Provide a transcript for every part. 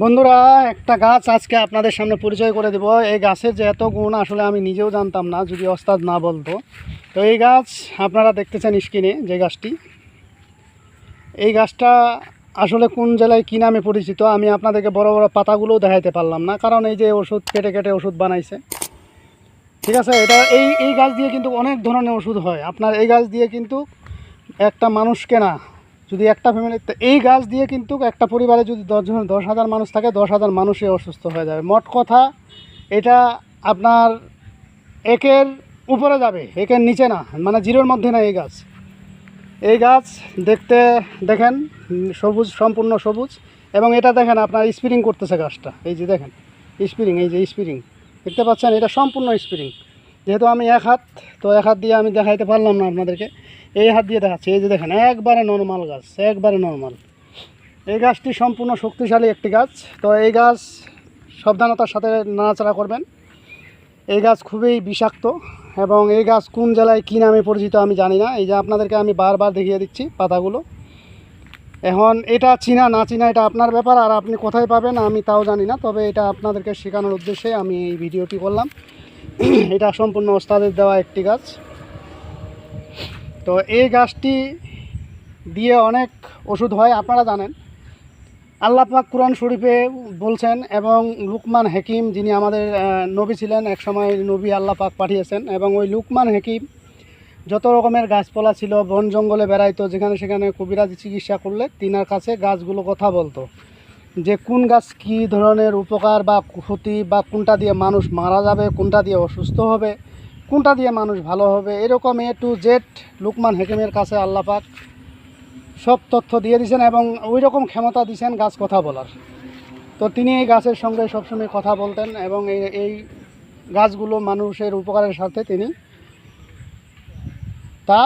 বন্ধুরা, একটা গাছ আজকে আপনাদের সামনে পরিচয় করে দেব। এই গাছের যে এত গুণ আসলে আমি নিজেও জানতাম না, যদি অস্তাদ না বলতো। তো এই গাছ আপনারা দেখতেছেন স্ক্রিনে যে গাছটি। এই গাছটা আসলে কোন জেলায় কী নামে পরিচিত আমি আপনাদেরকে বড় বড় পাতাগুলোও দেখাইতে পারলাম না, কারণ এই যে ওষুধ কেটে কেটে ওষুধ বানাইছে। ঠিক আছে, এটা এই এই গাছ দিয়ে কিন্তু অনেক ধরনের ওষুধ হয়। আপনার এই গাছ দিয়ে কিন্তু একটা মানুষকে না যদি একটা ফ্যামিলিতে এই গাছ দিয়ে কিন্তু একটা পরিবারে যদি দশজন দশ হাজার মানুষ থাকে দশ হাজার মানুষই অসুস্থ হয়ে যাবে। মোট কথা, এটা আপনার একের উপরে যাবে, একের নিচে না মানে জিরোর মধ্যে না এই গাছ। এই গাছ দেখতে, দেখেন, সবুজ, সম্পূর্ণ সবুজ, এবং এটা দেখেন আপনার স্প্রিং করতেছে গাছটা। এই যে দেখেন স্প্রিং এই যে স্প্রিং দেখতে পাচ্ছেন? এটা সম্পূর্ণ স্প্রিং যেহেতু আমি এক হাত, তো এক হাত দিয়ে আমি দেখাইতে পারলাম না আপনাদেরকে। এই হাত দিয়ে দেখাচ্ছি, এই যে দেখেন, একবারে নর্মাল গাছ, একবারে নর্মাল এই গাছটি সম্পূর্ণ শক্তিশালী একটি গাছ। তো এই গাছ সাবধানতার সাথে নাড়াচাড়া করবেন। এই গাছ খুবই বিষাক্ত এবং এই গাছ কোন জেলায় কী নামে পরিচিত আমি জানি না। এই যে আপনাদেরকে আমি বারবার দেখিয়ে দিচ্ছি পাতাগুলো। এখন এটা চিনা না চিনা এটা আপনার ব্যাপার, আর আপনি কোথায় পাবেন আমি তাও জানি না, তবে এটা আপনাদেরকে শেখানোর উদ্দেশ্যে আমি এই ভিডিওটি করলাম। এটা সম্পূর্ণ ওস্তাদের দেওয়া একটি গাছ। তো এই গাছটি দিয়ে অনেক ওষুধ হয়, আপনারা জানেন। আল্লাহ পাক কোরআন শরীফে বলছেন এবং লুকমান হাকিম যিনি আমাদের নবী ছিলেন এক সময় নবী আল্লাহ পাক পাঠিয়েছেন এবং ওই লুকমান হাকিম যত রকমের গাছপালা ছিল, বন জঙ্গলে বেড়াইতো, যেখানে সেখানে কবিরাজি চিকিৎসা করলে তিনার কাছে গাছগুলো কথা বলতো। যে কোন গাছ কী ধরনের উপকার বা ক্ষতি বা কোনটা দিয়ে মানুষ মারা যাবে, কোনটা দিয়ে অসুস্থ হবে কোনটা দিয়ে মানুষ ভালো হবে? এরকম এ টু জেড লুকমান হাকিমের কাছে আল্লাহ পাক সব তথ্য দিয়ে দিয়েছেন এবং ওই রকম ক্ষমতা দিয়েছেন গাছ কথা বলার। তো তিনি এই গাছের সঙ্গে সবসময় কথা বলতেন এবং এই এই গাছগুলো মানুষের উপকারের সাথে তিনি তা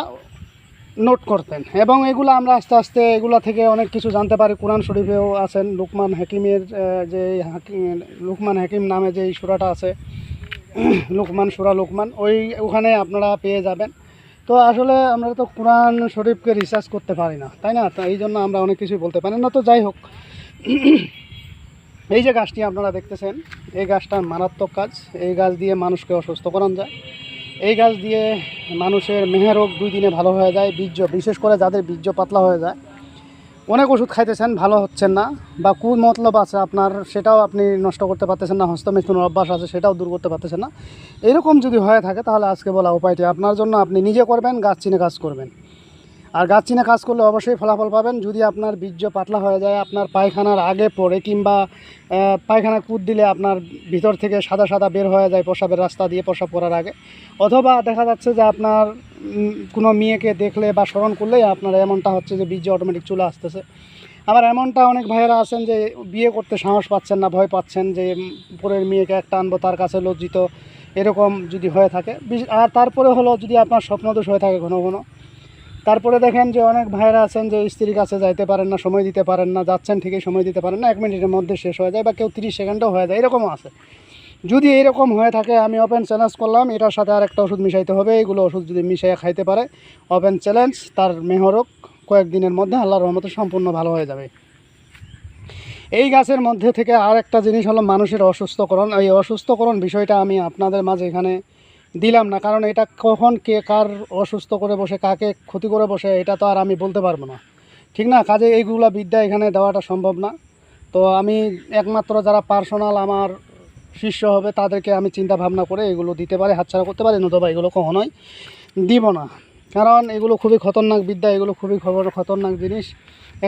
নোট করতেন। এবং এগুলো আমরা আস্তে আস্তে এগুলো থেকে অনেক কিছু জানতে পারি। কোরআন শরীফেও আছেন লুকমান হাকিমের যে হাকিম, লুকমান হাকিম নামে যে এই সুরাটা আছে লুকমান, সুরা লোকমান, ওই ওখানে আপনারা পেয়ে যাবেন। তো আসলে আমরা তো কোরআন শরীফকে রিসার্চ করতে পারি না, তাই না? এই জন্য আমরা অনেক কিছুই বলতে পারি না। তো যাই হোক, এই যে গাছটি আপনারা দেখতেছেন, এই গাছটার মারাত্মক কাজ। এই গাছ দিয়ে মানুষকে অসুস্থ করানো যায়। এই গাছ দিয়ে মানুষের মেহে রোগ দুই দিনে ভালো হয়ে যায়, বীর্য, বিশেষ করে যাদের বীর্য পাতলা হয়ে যায়। অনেক ওষুধ খাইতেছেন, ভালো হচ্ছেন না বা কু মতলব আছে আপনার সেটাও আপনি নষ্ট করতে পারতেছেন না হস্তমেথুন অভ্যাস আছে, সেটাও দূর করতে পারতেছেন না। এরকম যদি হয়ে থাকে তাহলে আজকে বলা উপায়টি আপনার জন্য, আপনি নিজে করবেন, গাছ চিনে কাজ করবেন। আর গাছ চিনে কাজ করলে অবশ্যই ফলাফল পাবেন। যদি আপনার বীর্য পাতলা হয়ে যায়, আপনার পায়খানার আগে পড়ে কিংবা পায়খানা কুদ দিলে আপনার ভিতর থেকে সাদা সাদা বের হয়ে যায় প্রসাবের রাস্তা দিয়ে প্রসাব করার আগে। অথবা দেখা যাচ্ছে যে আপনার কোনো মেয়েকে দেখলে বা স্মরণ করলেই আপনার এমনটা হচ্ছে যে বীর্য অটোমেটিক চলে আসতেছে। আবার এমনটা অনেক ভাইয়েরা আছেন যে বিয়ে করতে সাহস পাচ্ছেন না, ভয় পাচ্ছেন যে পরের মেয়েকে একটা আনব, তার কাছে লজ্জিত, এরকম যদি হয়ে থাকে। আর তারপরে হলো যদি আপনার স্বপ্নদোষ হয়ে থাকে ঘন ঘন তারপরে দেখেন যে অনেক ভাইয়েরা আছেন যে স্ত্রীর কাছে যাইতে পারেন না, সময় দিতে পারেন না, যাচ্ছেন ঠিকই, সময় দিতে পারেন না, এক মিনিটের মধ্যে শেষ হয়ে যায় বা কেউ তিরিশ সেকেন্ডও হয়ে যায়, এরকমও আছে। যদি এরকম হয়ে থাকে, আমি ওপেন চ্যালেঞ্জ করলাম, এটার সাথে আর একটা ওষুধ মিশাইতে হবে এইগুলো ওষুধ যদি মিশাইয়া খাইতে পারে ওপেন চ্যালেঞ্জ তার মেহরক কয়েকদিনের মধ্যে আল্লাহর রহমতে সম্পূর্ণ ভালো হয়ে যাবে। এই গাছের মধ্যে থেকে আর একটা জিনিস হলো মানুষের অসুস্থকরণ, এই অসুস্থকরণ বিষয়টা আমি আপনাদের মাঝে এখানে দিলাম না, কারণ এটা কখন কে কার অসুস্থ করে বসে, কাকে ক্ষতি করে বসে, এটা তো আর আমি বলতে পারব না। ঠিক না? কাজে এইগুলো বিদ্যা এখানে দেওয়াটা সম্ভব না। তো আমি একমাত্র যারা পার্সোনাল আমার শিষ্য হবে, তাদেরকে আমি চিন্তা ভাবনা করে এগুলো দিতে পারি, হাতছাড়া করতে পারি, নতুবা এগুলো কখনোই দিব না। কারণ এগুলো খুবই খতরনাক বিদ্যা, এগুলো খুবই খবর, খতরনাক জিনিস।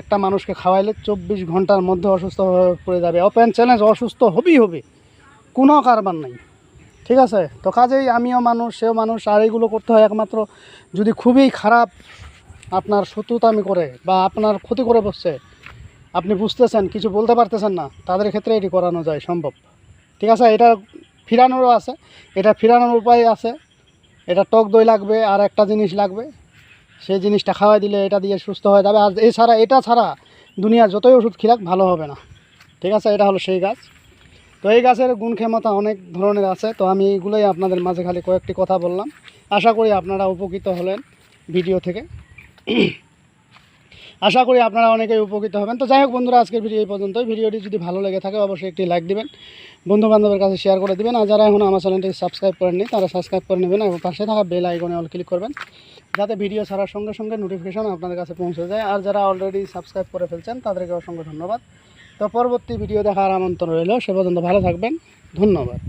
একটা মানুষকে খাওয়াইলে চব্বিশ ঘণ্টার মধ্যে অসুস্থ হয়ে পড়ে যাবে। ওপেন চ্যালেঞ্জ অসুস্থ হবেই হবে কোনো কারবার নাই। ঠিক আছে? তো কাজেই আমিও মানুষ, সেও মানুষ, আর এইগুলো করতে হয় একমাত্র যদি খুবই খারাপ আপনার শত্রুতামি করে বা আপনার ক্ষতি করে বসছে, আপনি বুঝতেছেন, কিছু বলতে পারতেছেন না, তাদের ক্ষেত্রে এটি করানো যায় সম্ভব। ঠিক আছে? এটা ফিরানোরও আছে, এটা ফিরানোর উপায় আছে, এটা টক দই লাগবে, আর একটা জিনিস লাগবে, সেই জিনিসটা খাওয়াই দিলে এটা দিয়ে সুস্থ হয়ে যাবে। আর এছাড়া, এটা ছাড়া দুনিয়ার যতই ওষুধ খিলাক, ভালো হবে না। ঠিক আছে? এটা হলো সেই গাছ তো এই গাছের গুণ ক্ষমতা অনেক ধরনের আছে, তো আমি এইগুলোই আপনাদের মাঝে খালি কয়েকটি কথা বললাম। আশা করি আপনারা উপকৃত হলেন ভিডিও থেকে। আশা করি আপনারা অনেকেই উপকৃত হবেন। তো যাই হোক বন্ধুরা, আজকের ভিডিও এই পর্যন্তই। ভিডিওটি যদি ভালো লেগে থাকে, অবশ্যই একটি লাইক দিবেন বন্ধু বান্ধবের কাছে শেয়ার করে দিবেন, আর যারা এখন আমার চ্যানেলটি সাবস্ক্রাইব করেননি, তারা সাবস্ক্রাইব করে নেবেন এবং পাশে থাকা বেল আইকনে অল ক্লিক করবেন, যাতে ভিডিও ছাড়ার সঙ্গে সঙ্গে নোটিফিকেশন আপনাদের কাছে পৌঁছে যায়। আর যারা অলরেডি সাবস্ক্রাইব করে ফেলছেন তাদেরকে অসংখ্য ধন্যবাদ। তো পরবর্তী ভিডিও দেখার আমন্ত্রণ রইল। সে পর্যন্ত ভালো থাকবেন। ধন্যবাদ।